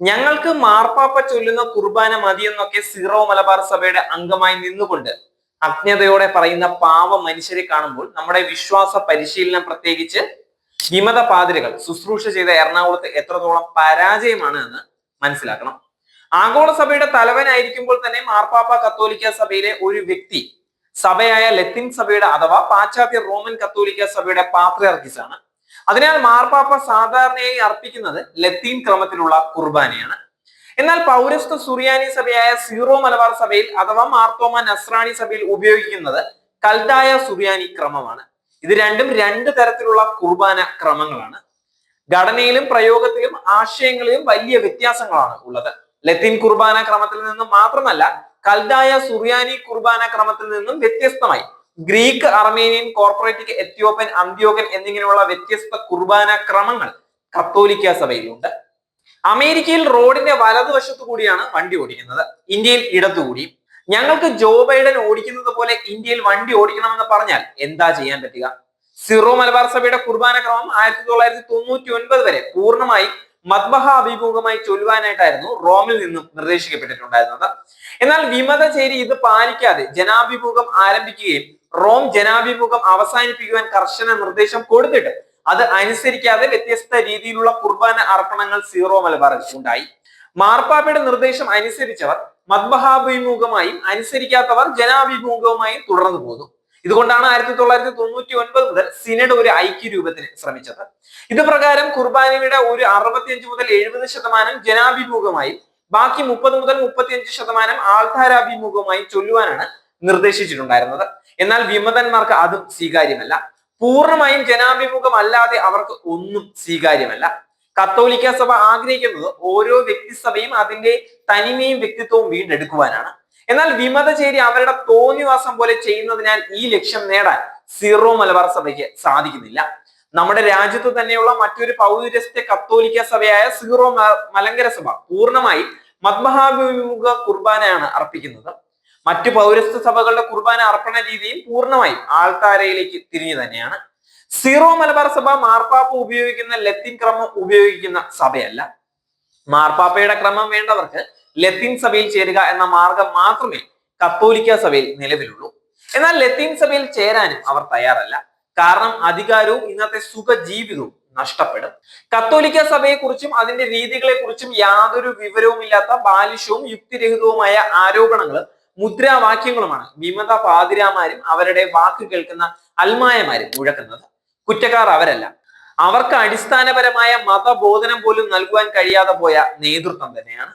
ഞങ്ങൾക്ക് മാർപ്പാപ്പ ചൊല്ലുന്ന കുർബാന മതിയെന്നൊക്കെ സീറോ മലബാർ സഭയുടെ അംഗമായി നിന്നുകൊണ്ട് അജ്ഞതയോടെ പറയുന്ന പാവ മനുഷ്യരെ കാണുമ്പോൾ നമ്മുടെ വിശ്വാസ പരിശീലനം പ്രത്യേകിച്ച് വിമത പാതിരകൾ ശുശ്രൂഷ ചെയ്ത എറണാകുളത്ത് എത്രത്തോളം പരാജയമാണ് എന്ന് മനസ്സിലാക്കണം. ആഗോള സഭയുടെ തലവനായിരിക്കുമ്പോൾ തന്നെ മാർപ്പാപ്പ കത്തോലിക്ക സഭയിലെ ഒരു വ്യക്തി സഭയായ ലത്തിൻ സഭയുടെ അഥവാ പാശ്ചാത്യ റോമൻ കത്തോലിക്ക സഭയുടെ പാത്രയർക്കിസാണ്. അതിനാൽ മാർപ്പാപ്പ സാധാരണയായി അർപ്പിക്കുന്നത് ലത്തീൻ ക്രമത്തിലുള്ള കുർബാനയാണ്. എന്നാൽ പൗരസ്ത്യ സുറിയാനി സഭയായ സീറോ മലബാർ സഭയിൽ അഥവാ മാർത്തോമ നസ്രാണി സഭയിൽ ഉപയോഗിക്കുന്നത് കൽദായ സുറിയാനി ക്രമമാണ്. ഇത് രണ്ടും രണ്ട് തരത്തിലുള്ള കുർബാന ക്രമങ്ങളാണ്. ഘടനയിലും പ്രയോഗത്തിലും ആശയങ്ങളിലും വലിയ വ്യത്യാസങ്ങളാണ് ഉള്ളത്. ലത്തീൻ കുർബാന ക്രമത്തിൽ നിന്നും മാത്രമല്ല കൽദായ സുറിയാനി കുർബാന ക്രമത്തിൽ നിന്നും വ്യത്യസ്തമായി ഗ്രീക്ക് അർമേനിയൻ കോർപ്പറേറ്റിക് എത്യോപ്യൻ അന്ത്യോകൻ എന്നിങ്ങനെയുള്ള വ്യത്യസ്ത കുർബാന ക്രമങ്ങൾ കത്തോലിക്ക സഭയിലുണ്ട്. അമേരിക്കയിൽ റോഡിന്റെ വലതുവശത്തു കൂടിയാണ് വണ്ടി ഓടിക്കുന്നത്. ഇന്ത്യയിൽ ഇടത്തുകൂടി ഞങ്ങൾക്ക് ജോ ബൈഡൻ ഓടിക്കുന്നത് പോലെ ഇന്ത്യയിൽ വണ്ടി ഓടിക്കണമെന്ന് പറഞ്ഞാൽ എന്താ ചെയ്യാൻ പറ്റുക? സിറോ മലബാർ സഭയുടെ കുർബാന ക്രമം ആയിരത്തി തൊള്ളായിരത്തി തൊണ്ണൂറ്റി ഒൻപത് വരെ പൂർണമായി മദ്ബഹ അഭിമുഖമായി ചൊല്ലുവാനായിട്ടായിരുന്നു റോമിൽ നിന്നും നിർദ്ദേശിക്കപ്പെട്ടിട്ടുണ്ടായിരുന്നത്. എന്നാൽ വിമതചേരി ഇത് പാലിക്കാതെ ജനാഭിമുഖം ആരംഭിക്കുകയും റോം ജനാഭിമുഖം അവസാനിപ്പിക്കുവാൻ കർശന നിർദ്ദേശം കൊടുത്തിട്ട് അത് അനുസരിക്കാതെ വ്യത്യസ്ത രീതിയിലുള്ള കുർബാന അർപ്പണങ്ങൾ സീറോ മലബാറിൽ ഉണ്ടായി. മാർപ്പാപ്പയുടെ നിർദ്ദേശം അനുസരിച്ചവർ മദ്ബഹാഭിമുഖമായും അനുസരിക്കാത്തവർ ജനാഭിമുഖവുമായും തുടർന്നു പോന്നു ഇതുകൊണ്ടാണ് ആയിരത്തി തൊള്ളായിരത്തി തൊണ്ണൂറ്റി ഒൻപത് മുതൽ സിനഡ് ഒരു ഐക്യരൂപത്തിന് ശ്രമിച്ചത്. ഇത് പ്രകാരം കുർബാനയുടെ ഒരു അറുപത്തിയഞ്ച് മുതൽ എഴുപത് ശതമാനം ജനാഭിമുഖമായും ബാക്കി മുപ്പത് മുതൽ മുപ്പത്തിയഞ്ച് ശതമാനം ആൾത്താരാഭിമുഖമായി ചൊല്ലുവാനാണ് നിർദ്ദേശിച്ചിട്ടുണ്ടായിരുന്നത്. എന്നാൽ വിമതന്മാർക്ക് അതും സ്വീകാര്യമല്ല. പൂർണമായും ജനാഭിമുഖം അല്ലാതെ അവർക്ക് ഒന്നും സ്വീകാര്യമല്ല. കത്തോലിക്ക സഭ ആഗ്രഹിക്കുന്നത് ഓരോ വ്യക്തിസഭയും അതിന്റെ തനിമയും വ്യക്തിത്വവും വീണ്ടെടുക്കുവാനാണ്. എന്നാൽ വിമതചേരി അവരുടെ തോന്നിവാസം പോലെ ചെയ്യുന്നതിനാൽ ഈ ലക്ഷ്യം നേടാൻ സീറോ മലബാർ സഭയ്ക്ക് സാധിക്കുന്നില്ല. നമ്മുടെ രാജ്യത്ത് തന്നെയുള്ള മറ്റൊരു പൗരസ്ത്യ കത്തോലിക്ക സഭയായ സീറോ മലങ്കര സഭ പൂർണമായി മദ്മഹാഭിമുഖ കുർബാനയാണ് അർപ്പിക്കുന്നത്. മറ്റു പൗരസ്ത്യ സഭകളുടെ കുർബാന അർപ്പണ രീതിയും പൂർണമായും ആൾത്താരയിലേക്ക് തിരിഞ്ഞു തന്നെയാണ്. സീറോ മലബാർ സഭ മാർപ്പാപ്പ ഉപയോഗിക്കുന്ന ലത്തീൻ ക്രമം ഉപയോഗിക്കുന്ന സഭയല്ല. മാർപ്പാപ്പയുടെ ക്രമം വേണ്ടവർക്ക് ലത്തീൻ സഭയിൽ ചേരുക എന്ന മാർഗം മാത്രമേ കത്തോലിക്ക സഭയിൽ നിലവിലുള്ളൂ. എന്നാൽ ലത്തീൻ സഭയിൽ ചേരാനും അവർ തയ്യാറല്ല. കാരണം അധികാരവും ഇന്നത്തെ സുഖജീവിതവും നഷ്ടപ്പെടും. കത്തോലിക്ക സഭയെക്കുറിച്ചും അതിന്റെ രീതികളെ കുറിച്ചും യാതൊരു വിവരവുമില്ലാത്ത ബാലിഷവും യുക്തിരഹിതവുമായ ആരോപണങ്ങൾ മുദ്രാവാക്യങ്ങളുമാണ്. വിമത പാതിരാമാരും അവരുടെ വാക്ക് കേൾക്കുന്ന അൽമായമാരും മുഴക്കുന്നത്. കുറ്റക്കാർ അവരല്ല. അവർക്ക് അടിസ്ഥാനപരമായ മതബോധനം പോലും നൽകുവാൻ കഴിയാതെ പോയ നേതൃത്വം തന്നെയാണ്